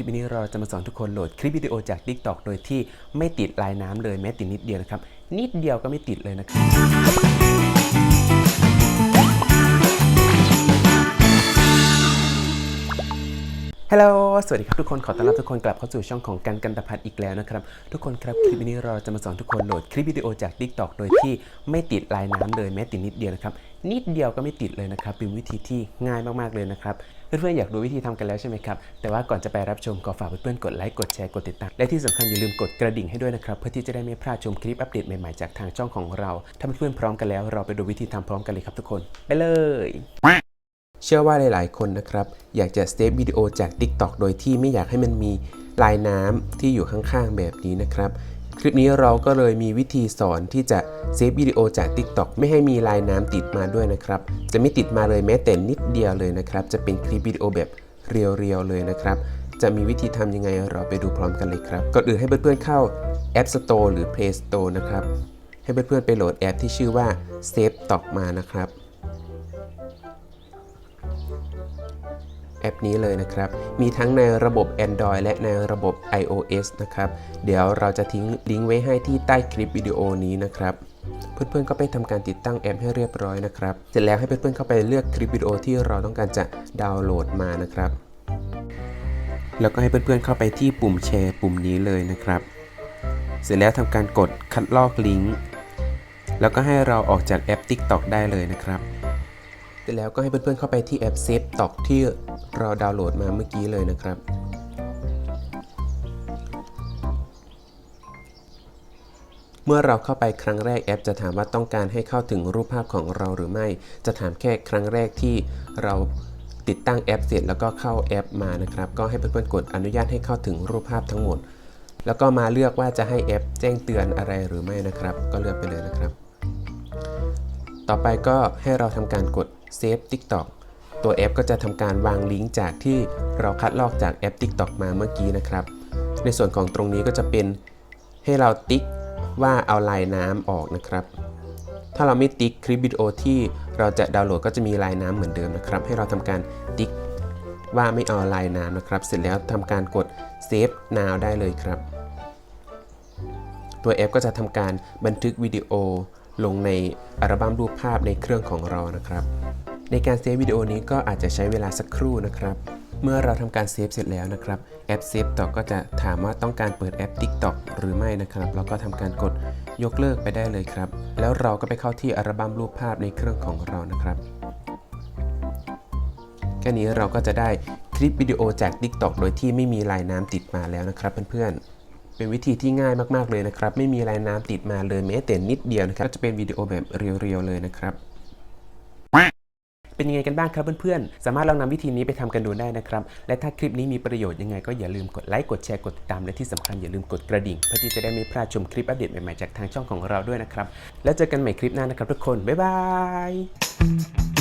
ลิปนี้เราจะมาสอนทุกคนโหลดคลิปวิดีโอจาก TikTok โดยที่ไม่ติดลายน้ำเลยแม้ติดนิดเดียวนะครับ นิดเดียวก็ไม่ติดเลยนะครับ ฮัลโหล สวัสดีครับทุกคน ขอต้อนรับทุกคนกลับเข้าสู่ช่องของกันกันตพัฒน์อีกแล้วนะครับ ทุกคนครับคลิปนี้เราจะมาสอนทุกคนโหลดคลิปวิดีโอจาก TikTok โดยที่ไม่ติดลายน้ำเลยแม้แต่นิดเดียวนะครับ นิดเดียวก็ไม่ติดเลยนะครับ เป็นวิธีที่ง่ายมากๆเลยนะครับ เพื่อนๆอยากรู้วิธีทำกันแล้วใช่ไหมครับ แต่ว่าก่อนจะไปรับชมก็ฝากเพื่อนๆกดไลค์ กดแชร์ กดติดตาม และที่สำคัญอย่าลืมกดกระดิ่งให้ด้วยนะครับ เพื่อที่จะได้ไม่พลาดชมคลิปอัปเดตใหม่ๆจากทางช่องของเรา ถ้าเพื่อนๆพร้อมกันแล้ว เราไปดูวิธีทำพร้อมกันเลยครับทุกคน ไปเลย เชื่อว่าหลาย ๆ คนนะครับ อยากจะเซฟวิดีโอจาก TikTok โดยที่ไม่อยากให้มันมีลายน้ำที่อยู่ข้าง ๆ แบบนี้นะครับ คลิปนี้เราก็เลยมีวิธีสอนที่จะเซฟวิดีโอจาก TikTok ไม่ให้มีลายน้ำติดมาด้วยนะครับ จะไม่ติดมาเลยแม้แต่นิดเดียวเลยนะครับ จะเป็นคลิปวิดีโอแบบเรียวๆเลยนะครับ จะมีวิธีทำยังไงเราไปดูพร้อมกันเลยครับ ก่อนอื่นให้เพื่อนๆเข้า App Store หรือ Play Store นะครับ ให้เพื่อนๆไปโหลดแอปที่ชื่อว่า Save Talk มานะครับ แอปนี้เลยนะครับ มีทั้งในระบบ Android และในระบบ iOS นะครับ เดี๋ยวเราจะทิ้งลิงก์ไว้ให้ที่ใต้คลิปวิดีโอนี้นะครับ เพื่อนๆก็ไปทำการติดตั้งแอปให้เรียบร้อยนะครับ เสร็จแล้วให้เพื่อนๆเข้าไปเลือกคลิปวิดีโอที่เราต้องการจะดาวน์โหลดมานะครับ แล้วก็ให้เพื่อนๆเข้าไปที่ปุ่มแชร์ปุ่มนี้เลยนะครับ เสร็จแล้วทำการกดคัดลอกลิงก์แล้วก็ให้เราออกจากแอป TikTok ได้เลยนะครับ เสร็จแล้วก็ให้เพื่อนๆเข้าไปที่แอป Save Talk ที่ เราดาวน์โหลดมาเมื่อกี้เลยนะครับ เมื่อเราเข้าไปครั้งแรกแอป จะถามว่าต้องการให้เข้าถึงรูปภาพของเราหรือไม่ จะถามแค่ครั้งแรกที่เราติดตั้งแอปเสร็จแล้วก็เข้าแอปมานะครับ ก็ให้เพื่อนๆกดอนุญาตให้เข้าถึงรูปภาพทั้งหมด แล้วก็มาเลือกว่าจะให้แอปแจ้งเตือนอะไรหรือไม่นะครับ ก็เลือกไปเลยนะครับ ต่อไปก็ให้เราทำการกด Save TikTok ตัวแอปก็จะทำการวางลิงก์จากที่เราคัดลอกจากแอป TikTok มาเมื่อกี้นะครับ ในส่วนของตรงนี้ก็จะเป็นให้เราติ๊กว่าเอาลายน้ำออกนะครับ ถ้าเราไม่ติ๊กคลิปวิดีโอที่เราจะดาวน์โหลดก็จะมีลายน้ำเหมือนเดิมนะครับ ให้เราทำการติ๊กว่าไม่เอาลายน้ำนะครับ เสร็จแล้วทำการกด Save Now ได้เลยครับ ตัวแอปก็จะทำการบันทึกวิดีโอลงในอัลบั้มรูปภาพในเครื่องของเรานะครับ ในการเซฟวิดีโอนี้ก็อาจจะใช้เวลาสักครู่นะครับ เมื่อเราทำการเซฟเสร็จแล้วนะครับแอปเซฟต่อก็จะถามว่าต้องการเปิดแอป TikTok หรือไม่นะครับแล้วก็ทำการกดยกเลิกไปได้เลยครับ แล้วเราก็ไปเข้าที่อัลบั้มรูปภาพในเครื่องของเรานะครับแค่นี้เราก็จะได้คลิปวิดีโอจาก TikTok โดยที่ไม่มีลายน้ำติดมาแล้วนะครับเพื่อนๆ เป็นวิธีที่ง่ายมากๆเลยนะครับ ไม่มีลายน้ำติดมาเลยแม้แต่นิดเดียวนะครับจะเป็นวิดีโอแบบเรียวๆเลยนะครับ เป็นยังไงกันบ้างครับเพื่อนๆ สามารถลองนำวิธีนี้ไปทำกันดูได้นะครับ และถ้าคลิปนี้มีประโยชน์ยังไงก็อย่าลืมกดไลค์ กดแชร์ กดติดตาม และที่สำคัญอย่าลืมกดกระดิ่งเพื่อที่จะได้ไม่พลาดชมคลิปอัปเดตใหม่ๆจากทางช่องของเราด้วยนะครับ แล้วเจอกันใหม่คลิปหน้านะครับทุกคน บ๊ายบาย